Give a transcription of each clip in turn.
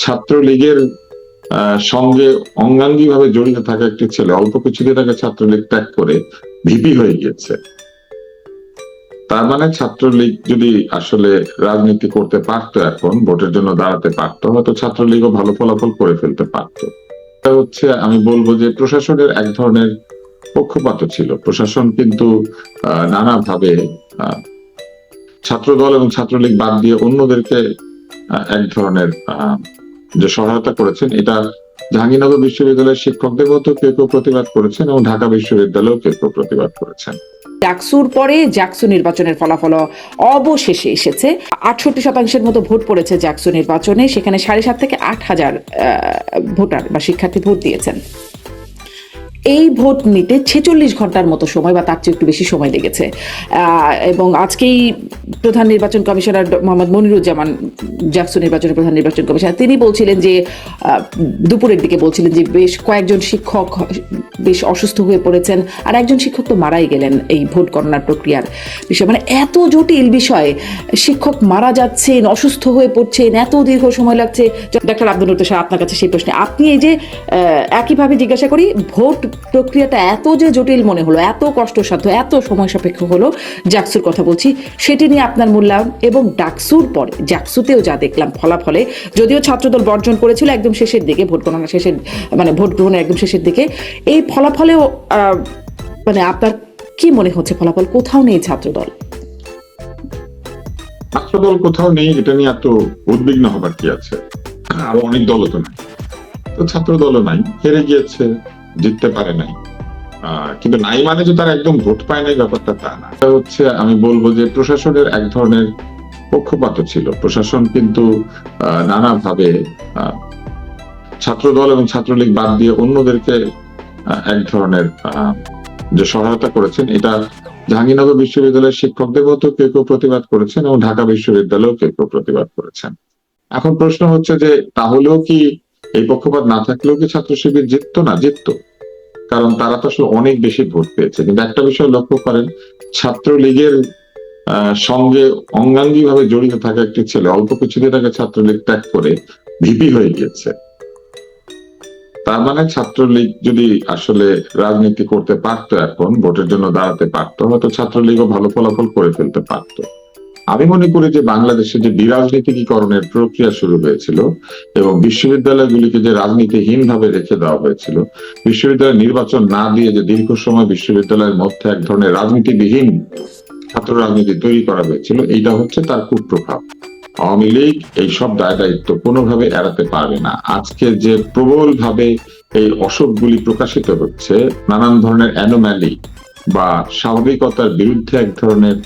ছাত্রলীগের সঙ্গে অঙ্গাঙ্গি ভাবে জড়িত থাকা একটি ছেলে অল্প কিছুদিন আগে ছাত্রলীগ ত্যাগ করে ভিপি হয়ে গিয়েছে। তার মানে ছাত্রলীগ যদি আসলে রাজনীতি করতে পারতো এখন ভোটের জন্য দাঁড়াতে পারতো হয়তো ছাত্রলীগও ভালো ফলাফল করে ফেলতে পারতো। হচ্ছে আমি বলব যে প্রশাসনের এক ধরনের পক্ষপাত ছিল। প্রশাসন কিন্তু নানাভাবে আহ, ছাত্রদল এবং ছাত্রলীগ বাদ দিয়ে অন্যদেরকে এক ধরনের যে সহায়তা করেছেন, এটা জাহাঙ্গীরনগর বিশ্ববিদ্যালয়ের শিক্ষকদের মতো কেউ কেউ প্রতিবাদ করেছেন এবং ঢাকা বিশ্ববিদ্যালয়েও কেউ কেউ প্রতিবাদ করেছেন। ডাকসুর পরে জাকসু নির্বাচনের ফলাফল অবশেষে এসেছে। আটষট্টি শতাংশের মতো ভোট পড়েছে জাকসু নির্বাচনে, সেখানে সাড়ে সাত থেকে আট হাজার ভোটার বা শিক্ষার্থী ভোট দিয়েছেন। এই ভোট নিতে ছেচল্লিশ ঘণ্টার মতো সময়, বা তার চেয়ে একটু বেশি সময় লেগেছে। এবং আজকেই প্রধান নির্বাচন কমিশনার মোহাম্মদ মনিরুজ্জামান জাকসু নির্বাচনের প্রধান নির্বাচন কমিশনার, তিনি বলছিলেন যে দুপুরের দিকে বলছিলেন যে, বেশ কয়েকজন শিক্ষক বেশ অসুস্থ হয়ে পড়েছেন, আর একজন শিক্ষক তো মারাই গেলেন এই ভোট গণনার প্রক্রিয়ার বিষয়। মানে এত জটিল বিষয়, শিক্ষক মারা যাচ্ছেন, অসুস্থ হয়ে পড়ছেন, এত দীর্ঘ সময় লাগছে। ডাক্তার আব্দুল আপনার কাছে সেই প্রশ্নে। আপনি এই যে একইভাবে জিজ্ঞাসা করি, ভোট প্রক্রিয়াটা এত যে জটিল মনে হলো, এত কষ্টসাধ্য, এত সময় সাপেক্ষ হলো, জাকসুর কথা বলছি, সেটি নিয়ে আপনার মূল্যায়ন এবং ডাকসুর পরে, জাকসুতেও যা দেখলাম ফলাফলে, যদিও ছাত্রদল বর্জন করেছিল একদম শেষের দিকে, ভোট গণনা শেষের মানে ভোট গ্রহণের একদম শেষের দিকে, এই ফলাফলেও মানে আপনার কি মনে হচ্ছে ফলাফল? কোথাও নেই ছাত্রদল। ছাত্রদল কোথাও নেই, এটা নিয়ে এত উদ্বিগ্ন হবার কি আছে? আরও অনেক দলও তো নাই। তো ছাত্র দলও নাই, হেরে গিয়েছে। জিততে পারে নাই। কিন্তু নাই মানে যে তারা একদম ভোট পায় নাই ব্যাপারটা তা না। হচ্ছে আমি বলব যে প্রশাসনের এক ধরনের পক্ষপাত ছিল। প্রশাসন কিন্তু নানাভাবে ছাত্রদল এবং ছাত্রলীগ বাদ দিয়ে অন্যদেরকে এক ধরনের যে সহায়তা করেছেন, এটা জাহাঙ্গীরনগর বিশ্ববিদ্যালয়ের শিক্ষকদের মতো কেউ কেউ প্রতিবাদ করেছেন এবং ঢাকা বিশ্ববিদ্যালয়েও কেউ কেউ প্রতিবাদ করেছেন। এখন প্রশ্ন হচ্ছে যে তাহলেও কি এই পক্ষপাত না থাকলেও কি ছাত্র শিবির জিততো না? জিততো। কারণ তারা তো আসলে অনেক বেশি ভোট পেয়েছে। কিন্তু একটা বিষয় লক্ষ্য করেন, ছাত্রলীগের সঙ্গে অঙ্গাঙ্গি ভাবে জড়িত থাকা একটি ছেলে, অল্প কিছুদিন আগে ছাত্রলীগ ত্যাগ করে ভিপি হয়ে গিয়েছে। তার মানে ছাত্রলীগ যদি আসলে রাজনীতি করতে পারতো এখন, ভোটের জন্য দাঁড়াতে পারতো, হয়তো ছাত্রলীগও ভালো ফলাফল করে ফেলতে পারতো। আমি মনে করি যে বাংলাদেশে যে বিরাজনীতিকরণের প্রক্রিয়া শুরু হয়েছিল এবং বিশ্ববিদ্যালয়গুলিকে যে রাজনীতিহীন ভাবে রেখে দেওয়া হয়েছিল, বিশ্ববিদ্যালয় নির্বাচন না দিয়ে যে দীর্ঘ সময় বিশ্ববিদ্যালয়ের মধ্যে এক ধরনের রাজনীতিবিহীন ছাত্র রাজনীতি তৈরি করা হয়েছিল, এইটা হচ্ছে তার কুপ্রভাব। আওয়ামী লীগ এইসব দায় দায়িত্ব কোনোভাবে এড়াতে পারবে না। আজকে যে প্রবল ভাবে এই অসুখগুলি প্রকাশিত হচ্ছে, নানান ধরনের অ্যানোম্যালি বা স্বাভাবিকতার বিরুদ্ধে এক ধরনের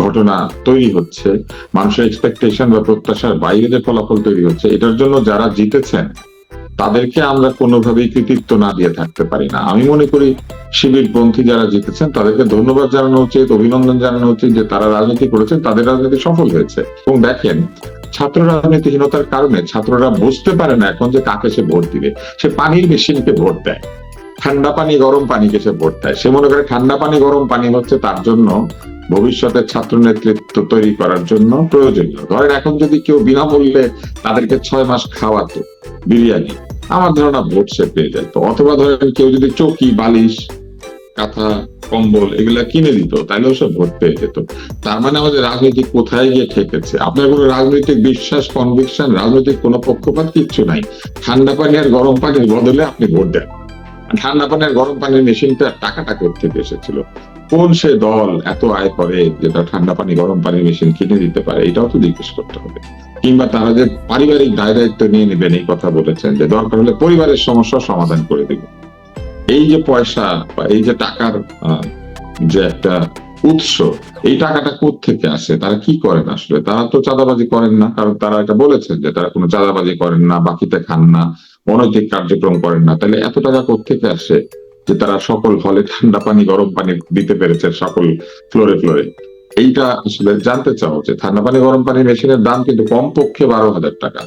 ঘটনা তৈরি হচ্ছে, মানুষের এক্সপেকটেশন বা প্রত্যাশার বাইরে যে ফলাফল তৈরি হচ্ছে, এটার জন্য যারা জিতেছেন, তাদেরকে আমরা কোনোভাবেই কৃতিত্ব না দিয়ে থাকতে পারি না। আমি মনে করি শিবির পন্থী যারা জিতেছেন, তাদেরকে ধন্যবাদ জানানো উচিত, অভিনন্দন জানানো উচিত যে তারা রাজনীতি করেছেন, তাদের রাজনীতি সফল হয়েছে। এবং দেখেন, ছাত্র রাজনীতিহীনতার কারণে ছাত্ররা বুঝতে পারে না এখন যে কাকে সে ভোট দিবে। সে পানির মেশিনকে ভোট দেয়, ঠান্ডা পানি, গরম পানিকে সে ভোট দেয়। সে মনে করে ঠান্ডা পানি, গরম পানি হচ্ছে তার জন্য ভবিষ্যতে ছাত্র নেতৃত্ব তৈরি করার জন্য প্রয়োজনীয় ধরেন এখন যদি কেউ বিনামূল্যে তাদেরকে ছয় মাস খাওয়াতো বিরিয়ানি, আমার ধারণা ভোট সে পেয়ে যেত অথবা ধরেন কেউ যদি চৌকি, বালিশ, কাঁথা, কম্বল এগুলা কিনে দিত, তাহলেও সে ভোট পেয়ে যেত। তার মানে আমাদের রাজনীতি কোথায় গিয়ে ঠেকেছে? আপনার কোনো রাজনৈতিক বিশ্বাস কনভিকশন রাজনৈতিক কোনো পক্ষপাত কিচ্ছু নাই। ঠান্ডা পানি আর গরম পানির বদলে আপনি ভোট দেন। ঠান্ডা পানি আর গরম পানির মেশিনটা টাকাটা করতে এসেছিল? কোন সে দল এত আয় করে যেটা ঠান্ডা পানি, গরম পানির মেশিন কিনে দিতে পারে, এটাও তো জিজ্ঞেস করতে হবে। কিংবা তারা যে পারিবারিক দায় দায়িত্ব নিয়ে নেবেন, এই কথা বলেছেন যে দরকার হলে পরিবারের সমস্যা সমাধান করে দেবে। এই যে পয়সা বা এই যে টাকার যে একটা উৎস, এই টাকাটা থেকে আসে? তারা কি করেন আসলে? তারা তো চাঁদাবাজি করেন না, কারণ তারা এটা বলেছেন যে তারা কোনো চাঁদাবাজি করেন না, বাকিতে খান না, অনৈতিক কার্যক্রম করেন না। তাহলে এত টাকা থেকে আসে? যে তারা সকল হলে ঠান্ডা পানি, গরম পানি দিতে পেরেছে সকল ফ্লোরে ফ্লোরে। এইটা আসলে জানতে চাও যে ঠান্ডা পানি, গরম পানি মেশিনের দাম কিন্তু কমপক্ষে বারো হাজার টাকা।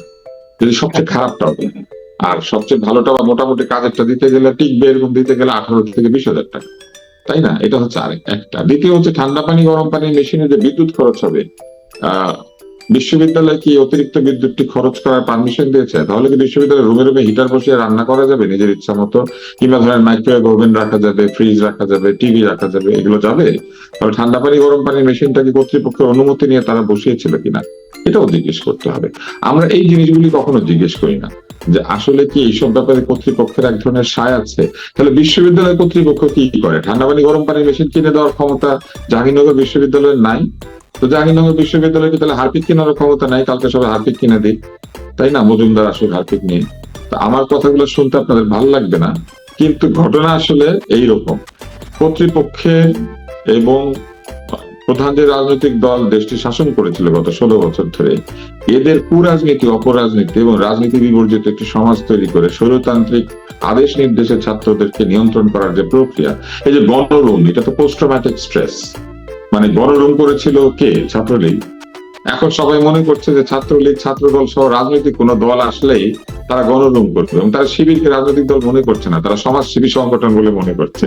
যদি সবচেয়ে খারাপটাও দেয়। আর সবচেয়ে ভালোটা বা মোটামুটি কাজেরটা দিতে গেলে টিকবে এরকম দিতে গেলে আঠারো থেকে বিশ হাজার টাকা। তাই না? এটা হচ্ছে আরেক একটা দ্বিতীয় হচ্ছে ঠান্ডা পানি, গরম পানি মেশিনে যে বিদ্যুৎ খরচ হবে, আহ বিশ্ববিদ্যালয় কি অতিরিক্ত বিদ্যুৎটি খরচ করার পারমিশন দিয়েছে? তাহলে কি বিশ্ববিদ্যালয়ে রুমে রুমে হিটার বসিয়ে রান্না করা যাবে? নিজের ইচ্ছা মতো? কিংবা ধরেন মাইক্রোওয়েভ ওভেন রাখা যাবে ফ্রিজ রাখা যাবে টিভি রাখা যাবে, এগুলো যাবে? তাহলে ঠান্ডা পানি, গরম পানির মেশিনটা কি কর্তৃপক্ষের অনুমতি নিয়ে তারা বসিয়েছিল কিনা? এটাও জিজ্ঞেস করতে হবে। আমরা এই জিনিসগুলি কখনো জিজ্ঞেস করি না। যে আসলে কি এইসব ব্যাপারে কর্তৃপক্ষের এক ধরনের সায় আছে? তাহলে বিশ্ববিদ্যালয় কর্তৃপক্ষ কি করে? ঠান্ডা পানি, গরম পানির মেশিন কিনে দেওয়ার ক্ষমতা জাহাঙ্গীরনগর বিশ্ববিদ্যালয়ের নাই? তো জাহাঙ্গীরনগর বিশ্ববিদ্যালয়ে তাহলে হারপিক কেনার ক্ষমতা নাই, কালকে সবাই হারপিক কিনে দিই তাই না? মজুমদার আসুক, হারপিক নিয়ে তো আমার কথাগুলো শুনতে আপনাদের ভালো লাগবে না। কিন্তু ঘটনা আসলে এইরকম। কর্তৃপক্ষের এবং প্রধান যে রাজনৈতিক দল দেশটি শাসন করেছিল গত ষোলো বছর ধরে, এদের কুরাজনীতি, অপরাজনীতি এবং রাজনীতি বিবর্জিত একটি সমাজ তৈরি করে স্বৈরতান্ত্রিক আদেশ নির্দেশে ছাত্রদেরকে নিয়ন্ত্রণ করার যে প্রক্রিয়া, এই যে গণরুম এটা তো পোস্ট স্ট্রেস মানে বড় রুম করেছিল কে? ছাত্রলীগ। এখন সবাই মনে করছে যে ছাত্রলীগ ছাত্রদল সহ রাজনৈতিক কোন দল আসলেই তারা গণরুম করবে এবং তারা শিবিরকে রাজনৈতিক দল মনে করছে না তারা সমাজ শিবির সংগঠন বলে মনে করছে।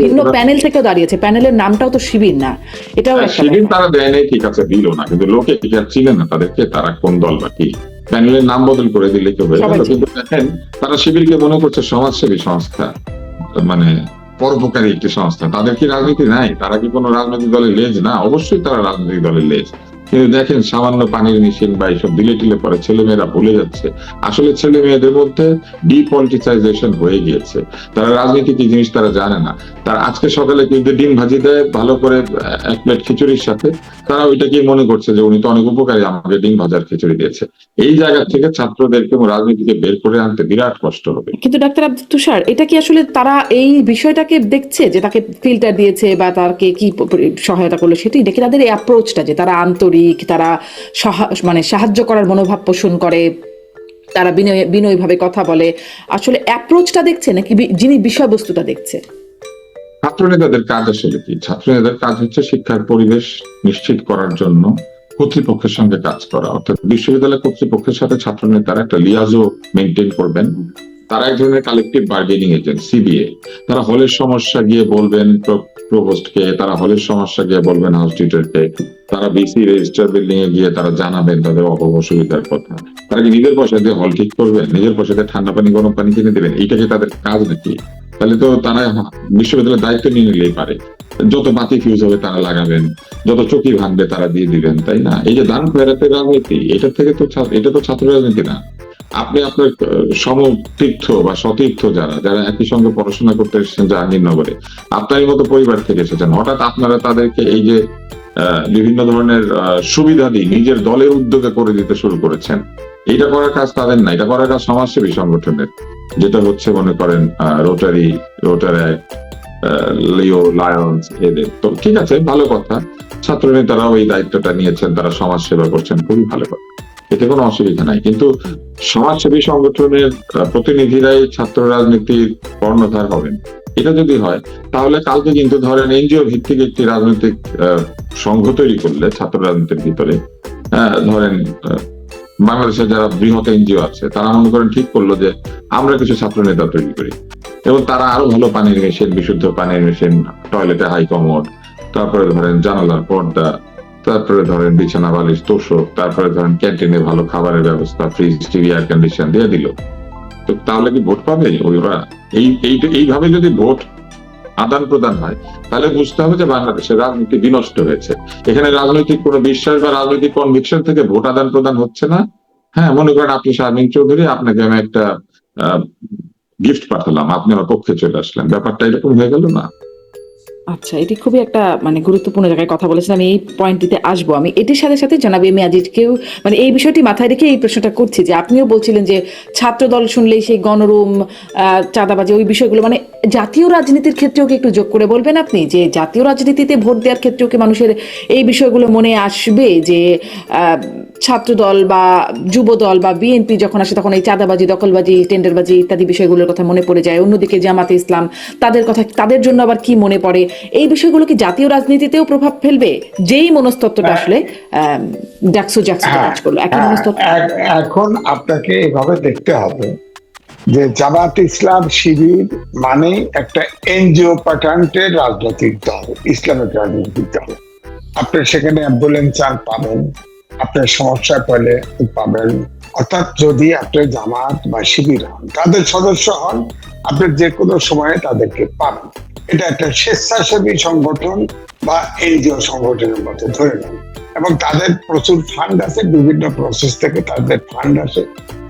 ভিন্ন প্যানেল থেকেও দাঁড়িয়েছে প্যানেলের নামটাও তো শিবির না এটাও শিবির তারা দেয় নাই ঠিক আছে দিল না কিন্তু লোকে কি আর চিনে না তাদেরকে তারা কোন দল বা কি? প্যানেলের নাম বদল করে দিলে কি হয়ে গেল কিন্তু দেখেন তারা শিবিরকে মনে করছে সমাজসেবী সংস্থা মানে পরোপকারী একটি সংস্থা। তাদের কি রাজনীতি নাই? তারা কি কোনো রাজনৈতিক দলের লেজ? না, অবশ্যই তারা রাজনৈতিক দলের লেজ। কিন্তু দেখেন সামান্য পানির মেশিন বা এইসব দিলে টিলে পরে ছেলে মেয়েরা ভুলে যাচ্ছে। আসলে ছেলে মেয়েদের মধ্যে ডিপলিটিসাইজেশন হয়ে গিয়েছে। তারা রাজনীতি কি জিনিস তারা জানে না। তারা আজকে সকালে কিন্তু ডিম ভাজি দেয়, ভালো করে এক প্লেট খিচুড়ির সাথে। তারা ওইটাকে মনে করছে যে উনি তো অনেক উপকারী, আমাকে ডিম ভাজার খিচুড়ি দিয়েছে। এই জায়গা থেকে ছাত্রদেরকে রাজনীতিকে বের করে আনতে বিরাট কষ্ট হবে। কিন্তু ডাক্তার আব্দুল তুষার, এটা কি আসলে তারা এই বিষয়টাকে দেখছে যে তাকে ফিল্টার দিয়েছে বা তাকে কি সহায়তা করল সেটাই? দেখে তাদের এই অ্যাপ্রোচটা যে তারা আন্তরিক তারা সহা- মানে সাহায্য করার মনোভাব পোষণ করে, তারা বিনয়, বিনয়ীভাবে কথা বলে। আসলে অ্যাপ্রোচটা দেখছে নাকি যিনি বিষয়বস্তুটা দেখছে? ছাত্র নেতাদের কাজ আসলে কি? ছাত্র নেতাদের কাজ হচ্ছে শিক্ষার পরিবেশ নিশ্চিত করার জন্য কর্তৃপক্ষের সঙ্গে কাজ করা। অর্থাৎ বিশ্ববিদ্যালয় কর্তৃপক্ষের সাথে ছাত্র নেতারা একটা লিয়াজও মেনটেন করবেন। তারা এক ধরনের কালেকটিভ বার্গেনিং এজেন্ট সিবিএ তারা হলের সমস্যা গিয়ে বলবেন প্রভোস্টকে তারা হলের সমস্যা গিয়ে বলবেন হাউস টিচারকে তারা বিসি রেজিস্টার বিল্ডিং এ গিয়ে তারা জানাবেন তাদের অভাব অসুবিধার কথা। তারা কি নিজের পয়সা দিয়ে হল ঠিক করবেন নিজের পয়সা দিয়ে ঠান্ডা পানি, গরম পানি কিনে দেবেন? এইটা কি তাদের কাজ নাকি? তাহলে তো তারা বিশ্ববিদ্যালয়ের দায়িত্ব নিয়ে নিলেই পারে। যত বাতি ফিউজ হবে তারা লাগাবেন, যত চকি ভাঙবে তারা দিয়ে দিবেন, তাই না? এই যে দান খয়রাতের রাজনীতি, এটা থেকে তো এটা তো ছাত্র রাজনীতি না। আপনি আপনার সমতীর্থ বা সতীর্থ যারা যারা একই সঙ্গে পড়াশোনা করতে এসেছেন জাহাঙ্গীরনগরে, আপনারই মতো পরিবার থেকে এসেছেন। হঠাৎ আপনারা তাদেরকে এই যে বিভিন্ন ধরনের সুবিধা সুবিধাদি নিজের দলের উদ্যোগে করে দিতে শুরু করেছেন। এইটা করার কাজ তাদের না, এটা করার কাজ সমাজসেবী সংগঠনের, যেটা হচ্ছে মনে করেন রোটারি রোটার লিও লায়ন্স এদের। তো ঠিক আছে, ভালো কথা। ছাত্র নেতারাও এই দায়িত্বটা নিয়েছেন, তারা সমাজ সেবা করছেন, খুবই ভালো কথা। এতে কোনো অসুবিধা নাই। কিন্তু সমাজসেবী সংগঠনের প্রতিনিধিরাই ছাত্র রাজনীতির কর্ণধার হবেন। এটা যদি হয় তাহলে কালকে কিন্তু ধরেন এনজিও ভিত্তিক একটি রাজনৈতিক সংঘ তৈরি করলে ছাত্র রাজনীতির ভিতরে ধরেন আহ, বাংলাদেশে যারা বৃহৎ এনজিও আছে তারা মনে করেন ঠিক করল যে আমরা কিছু ছাত্র নেতা তৈরি করি। এবং তারা আরও ভালো পানির মেশিন বিশুদ্ধ পানির মেশিন টয়লেটে হাই কমোড তারপরে ধরেন জানালার পর্দা তারপরে ধরেন বিছানা, বালিশ, তোষক, তারপরে ধরেন ক্যান্টিনে ভালো খাবারের ব্যবস্থা, ফ্রিজ, টিভি এয়ার কন্ডিশন দিয়ে দিল। তো তাহলে কি ভোট পাবে? ওরা এই এই, এইভাবে যদি ভোট আদান প্রদান হয়, তাহলে বুঝতে হবে যে বাংলাদেশের রাজনীতি বিনষ্ট হয়েছে। এখানে রাজনৈতিক কোনো বিশ্বাস বা রাজনৈতিক কনভিকশন থেকে ভোট আদান প্রদান হচ্ছে না। হ্যাঁ মনে করেন আপনি শারমিন চৌধুরী, আপনাকে আমি একটা গিফট পাঠালাম, আপনি আমার পক্ষে চলে আসলেন। ব্যাপারটা এরকম হয়ে গেল না? আচ্ছা এটি খুবই একটা মানে গুরুত্বপূর্ণ জায়গায় কথা বলেছেন। আমি এই পয়েন্টটিতে আসব। আমি এটির সাথে সাথে জানাবি আমি আজিজকেও মানে এই বিষয়টি মাথায় রেখে এই প্রশ্নটা করছি যে, আপনিও বলছিলেন যে, ছাত্রদল শুনলেই সেই গণরুম চাঁদাবাজি, ওই বিষয়গুলো মানে জাতীয় রাজনীতির ক্ষেত্রেও কি একটু যোগ করে বলবেন আপনি? যে জাতীয় রাজনীতিতে ভোট দেওয়ার ক্ষেত্রেও কি মানুষের এই বিষয়গুলো মনে আসবে? যে আহ, ছাত্র দল বা যুব দল বা বিএনপি যখন আসে তখন এই চাঁদাবাজি দখলবাজি টেন্ডারবাজি ইত্যাদি বিষয়গুলোর কথা মনে পড়ে যায়। অন্যদিকে জামাতে ইসলাম তাদের কথা তাদের জন্য আবার কি মনে পড়ে? এই বিষয়গুলো কি জাতীয় রাজনীতিতেও প্রভাব ফেলবে? যেই মনস্তত্ত্বটা আসলে জ্যাকসো জ্যাকসো হ্যাঁ, কাজ করল হ্যাঁ, এখন আপনাকে এভাবে দেখতে হবে যে জামাত ইসলাম শিবির মানে একটা এনজিও প্যাটার্নের রাজনৈতিক দল, ইসলামিক রাজনৈতিক দল। আপনি সেখানে অ্যাম্বুলেন্স চান পাবেন আপনার সমস্যায় পড়লে পাবেন। অর্থাৎ যদি আপনি জামাত বা শিবির হন, তাদের সদস্য হন, আপনি যে কোনো সময়ে তাদেরকে পাবেন। এটা একটা স্বেচ্ছাসেবী সংগঠন বা এনজিও সংগঠনের মতো ধরে নেন। এবং তাদের প্রচুর ফান্ড আছে, বিভিন্ন প্রসেস থেকে তাদের ফান্ড আসে।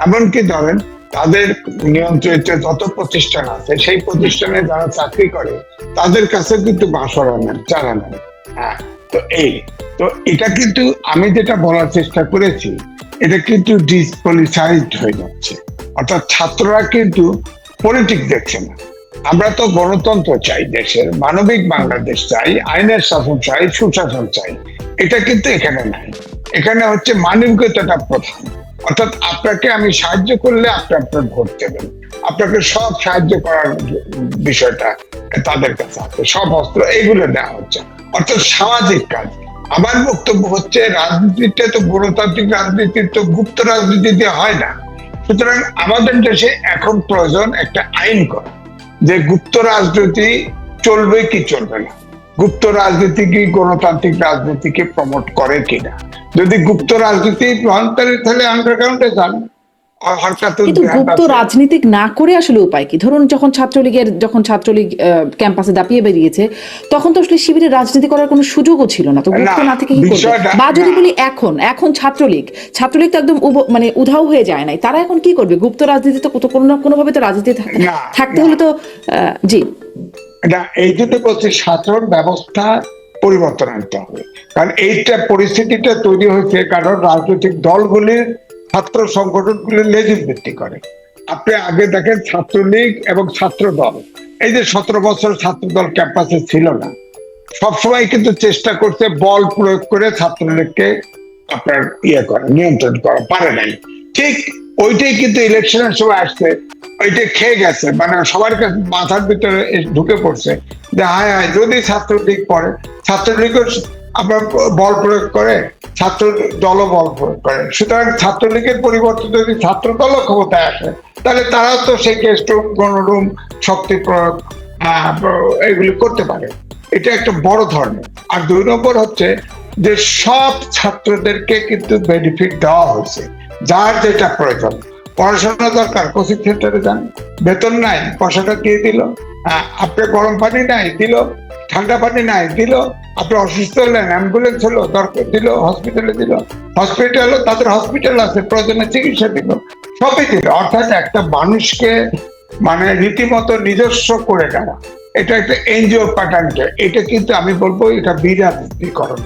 এমনকি ধরেন তাদের নিয়ন্ত্রিত যত প্রতিষ্ঠান আছে, সেই প্রতিষ্ঠানে যারা চাকরি করে, তাদের কাছে কিন্তু বাসরা নেন চারা নেন হ্যাঁ তো এই, তো এটা কিন্তু আমি যেটা বলার চেষ্টা করেছি, এটা কিন্তু ডিসপলিসাইজড হয়ে যাচ্ছে। অর্থাৎ ছাত্ররা কিন্তু পলিটিক্স দেখছে না। আমরা তো গণতন্ত্র চাই দেশের, মানবিক বাংলাদেশ চাই, আইনের শাসন চাই, সুশাসন চাই। এটা কিন্তু এখানে নাই। এখানে হচ্ছে মানবিকতাটা প্রধান। অর্থাৎ আপনাকে আমি সাহায্য করলে আপনি আপনার ভোট দেবেন। আপনাকে সব সাহায্য করার বিষয়টা তাদের কাছে আছে। সব অস্ত্র এগুলো দেওয়া হচ্ছে। অর্থাৎ সামাজিক কাজ। আমার বক্তব্য হচ্ছে রাজনীতিটা তো গণতান্ত্রিক রাজনীতি তো গুপ্ত রাজনীতি দিয়ে হয় না। সুতরাং আমাদের দেশে এখন প্রয়োজন একটা আইন করা, যে গুপ্ত রাজনীতি চলবে কি চলবে না। গুপ্ত রাজনীতি কি গণতান্ত্রিক রাজনীতিকে প্রমোট করে কিনা? যদি গুপ্ত রাজনীতি গ্রহণ করে তাহলে আন্ডারগ্রাউন্ডে যান। কিন্তু গুপ্ত। রাজনীতিক না করে আসলে উপায় কি? ধরুন যখন ছাত্রলীগের যখন ছাত্রলীগ ক্যাম্পাসে দাপিয়ে বেরিয়েছে তখন তো আসলে শিবিরের রাজনীতি করার কোনো সুযোগও ছিল না। তো গুপ্ত না, থেকে কি করবে? বা যদি বলি এখন এখন ছাত্রলীগ ছাত্রলীগ তো একদম মানে উধাও হয়ে যায় নাই। তারা এখন কি করবে? গুপ্ত রাজনীতি তো কত কোনো না কোনো ভাবে তো রাজনীতি থাক- না, থাকতে হলে তো আহ, জি। এই জন্য বলছি সাধারণ ব্যবস্থা পরিবর্তন আনতে হবে। কারণ এইটা পরিস্থিতিটা তৈরি হয়েছে কারণ রাজনৈতিক দলগুলির ছাত্র সংগঠনগুলি লেজিম ভিত্তি করে। আপনি আগে দেখেন ছাত্রলীগ এবং ছাত্র দল এই যে সতেরো বছর ছাত্র দল ক্যাম্পাসে ছিল না। সবসময় কিন্তু চেষ্টা করছে বল প্রয়োগ করে ছাত্রলীগকে আপনার ইয়ে করা, নিয়ন্ত্রণ করা, পারে নাই। ঠিক ওইটাই কিন্তু ইলেকশনের সময় আসছে। ওইটা খেয়ে গেছে। মানে সবার কাছে মাথার ভিতরে ঢুকে পড়ছে যে, হায় হায়, যদি ছাত্রলীগ পড়ে ছাত্রলীগের আপনার বল প্রয়োগ করে, ছাত্র দল বল প্রয়োগ করে। সুতরাং ছাত্রলীগের পরিবর্তে যদি ছাত্র দল ক্ষমতায় আসে, তাহলে তারাও তো সেই গেস্ট রুম গণরুম শক্তি প্রয়োগ এগুলি করতে পারে। এটা একটা বড় ধরনের। আর দুই নম্বর হচ্ছে যে, সব ছাত্রদেরকে কিন্তু বেনিফিট দেওয়া হয়েছে। যার যেটা প্রয়োজন। পড়াশোনা দরকার কোচিং সেন্টারে যান। বেতন নাই পয়সাটা দিয়ে দিল? আহ, আপনার গরম পানি নাই দিল। ঠান্ডা পানি নাই দিল। আপনি অসুস্থ হলেন অ্যাম্বুলেন্স হলো দরকার দিল হসপিটালে দিল। হসপিটাল তাদের হসপিটাল আছে প্রয়োজনে চিকিৎসা দিল। সবই দিল। অর্থাৎ একটা মানুষকে মানে রীতিমতো নিজস্ব করে দেওয়া এটা একটা এনজিও প্যাটার্নটা এটা কিন্তু আমি বলব এটা বিরাজনীতিকরণ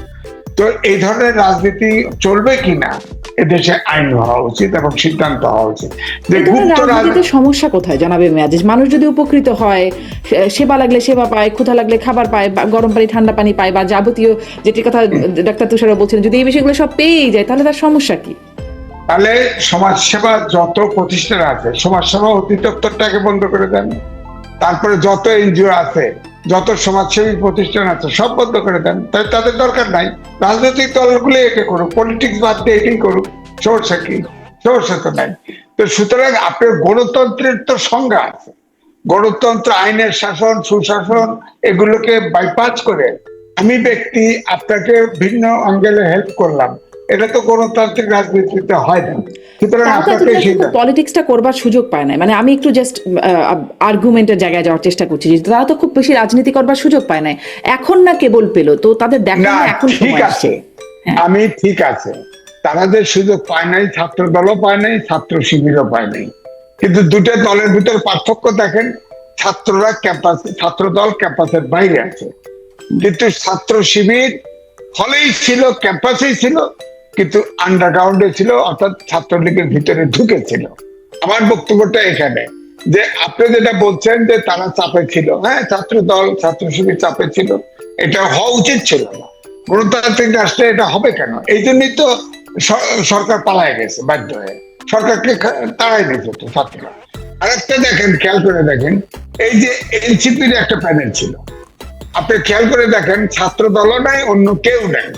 তো এই ধরনের রাজনীতি চলবে কিনা? এদেশে আইন হওয়া উচিত এবং সিদ্ধান্ত হওয়া উচিত। যে গুপ্ত সমস্যা কোথায় জানাবে মেয়াজিজ? মানুষ যদি উপকৃত হয় সেবা লাগলে সেবা পায় ক্ষুধা লাগলে খাবার পায় গরম পানি ঠান্ডা পানি পায় বা যাবতীয় যেটির কথা ডাক্তার তুষারা বলছেন যদি এই বিষয়গুলো সব পেয়েই যায় তাহলে তার সমস্যা কি? তাহলে সমাজসেবা যত প্রতিষ্ঠান আছে সমাজসেবা অধিদপ্তরটাকে বন্ধ করে দেন। তারপরে যত এনজিও আছে যত সমাজসেবী প্রতিষ্ঠান আছে, সব বন্ধ করে দেন। তাই তাদের দরকার নাই। রাজনৈতিক দলগুলো একে করুক পলিটিক্স বাদ দিয়ে এটাই করুক সমস্যা কি সমস্যা তো নাই। তো সুতরাং আপনার গণতন্ত্রের তো সংজ্ঞা আছে। গণতন্ত্র, আইনের শাসন, সুশাসন, এগুলোকে বাইপাস করে আমি ব্যক্তি, আপনাকে ভিন্ন অঙ্গেলে হেল্প করলাম। এটা তো গণতান্ত্রিক রাজনীতিতে হয় না। পলিটিক্সটা করবার সুযোগ পায় না মানে আমি একটু জাস্ট আর্গুমেন্টের জায়গায় যাওয়ার চেষ্টা করছি যে তারা তো খুব বেশি রাজনীতি করবার সুযোগ পায় না এখন না কেবল পেল তো তাদের দেখা এখন ঠিক আছে। হ্যাঁ। আমি ঠিক আছে। তারা যে সুযোগ পায় নাই ছাত্র দলও পায় নাই ছাত্র শিবিরও পায় নাই। কিন্তু দুটো দলের ভিতর পার্থক্য দেখেন ছাত্ররা ক্যাম্পাস ছাত্র দল ক্যাম্পাসের বাইরে আছে। কিন্তু ছাত্র শিবির হলেই ছিল ক্যাম্পাসেই ছিল কিন্তু আন্ডারগ্রাউন্ডে ছিল, অর্থাৎ ছাত্রলীগের ভিতরে ঢুকেছিল। আমার বক্তব্যটা এখানে, যে আপনি যেটা বলছেন যে তারা চাপে ছিল হ্যাঁ ছাত্র দল ছাত্র শিবির চাপে ছিল, এটা হওয়া উচিত ছিল না। গণতান্ত্রিক রাষ্ট্রে এটা হবে কেন? এই জন্যই তো সরকার পালায় গেছে, বাধ্য হয়ে। সরকারকে তাড়াই দিয়েছে তো ছাত্ররা। আরেকটা দেখেন, খেয়াল করে দেখেন, এই যে এনসিপির একটা প্যানেল ছিল। আপনি খেয়াল করে দেখেন ছাত্র দলও নাই, অন্য কেউ নাই।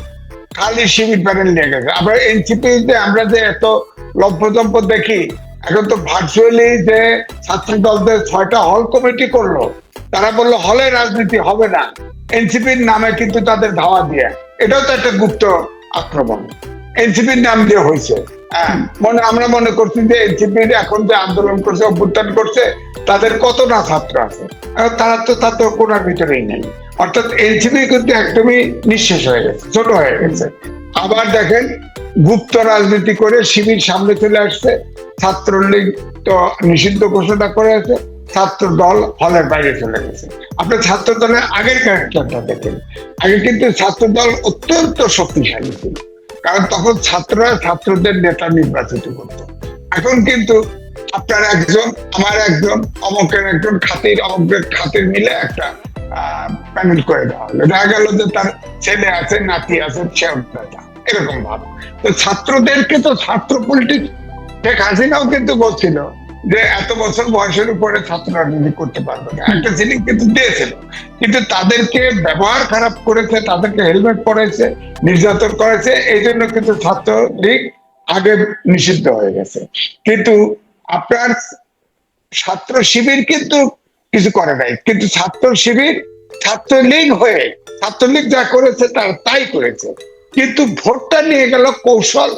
খালি শিবির প্যানেল নিয়ে গেছে। আমরা এনসিপি যে আমরা যে এত লম্পজম্প দেখি, এখন তো ভার্চুয়ালি যে ছাত্র দলদের ছয়টা হল কমিটি করল, তারা বলল হলে রাজনীতি হবে না। এনসিপির নামে কিন্তু তাদের ধাওয়া দিয়ে। এটাও তো একটা গুপ্ত আক্রমণ। এনসিপির নাম দিয়ে হয়েছে। হ্যাঁ, মনে আমরা মনে করছি যে এনসিপির এখন যে আন্দোলন করছে অভ্যুত্থান করছে তাদের কত না ছাত্র আছে? তারা তো তার তো কোনার ভিতরেই নেই। অর্থাৎ এনসিপি কিন্তু একদমই নিঃশেষ হয়ে গেছে ছোট হয়ে গেছে। আবার দেখেন গুপ্ত রাজনীতি করে শিবির সামনে চলে আসছে। ছাত্রলীগ তো নিষিদ্ধ ঘোষণা করে আছে ছাত্র দল হলের বাইরে চলে গেছে। আপনি ছাত্র দলের আগের ক্যারেক্টারটা দেখেন। আগে কিন্তু ছাত্র দল অত্যন্ত শক্তিশালী ছিল। কারণ তখন ছাত্ররা ছাত্রদের নেতা নির্বাচিত করত। এখন কিন্তু আপনার একজন আমার একজন অমকের একজন খাতির অমকের খাতির মিলে একটা প্যানেল করে দেওয়া হলো। দেখা গেল যে তার ছেলে আছে নাতি আছে সেও নেতা। এরকম ভাব। তো ছাত্রদেরকে তো ছাত্র পলিটিক্স শেখ হাসিনাও কিন্তু বলছিল যে এত বছর বয়সের উপরে ছাত্র রাজনীতি করতে পারবে না। একটা জিনিস কিন্তু দিয়েছিল। কিন্তু তাদেরকে ব্যবহার খারাপ করেছে তাদেরকে হেলমেট পরেছে নির্যাতন করেছে, এই জন্য কিন্তু ছাত্রলীগ আগে নিষিদ্ধ হয়ে গেছে। কিন্তু আপনার ছাত্র শিবির কিন্তু কিছু করে নাই। কিন্তু ছাত্র শিবির ছাত্রলীগ হয়ে, ছাত্রলীগ যা করেছে তার তাই করেছে। কিন্তু ভোটটা নিয়ে গেল কৌশল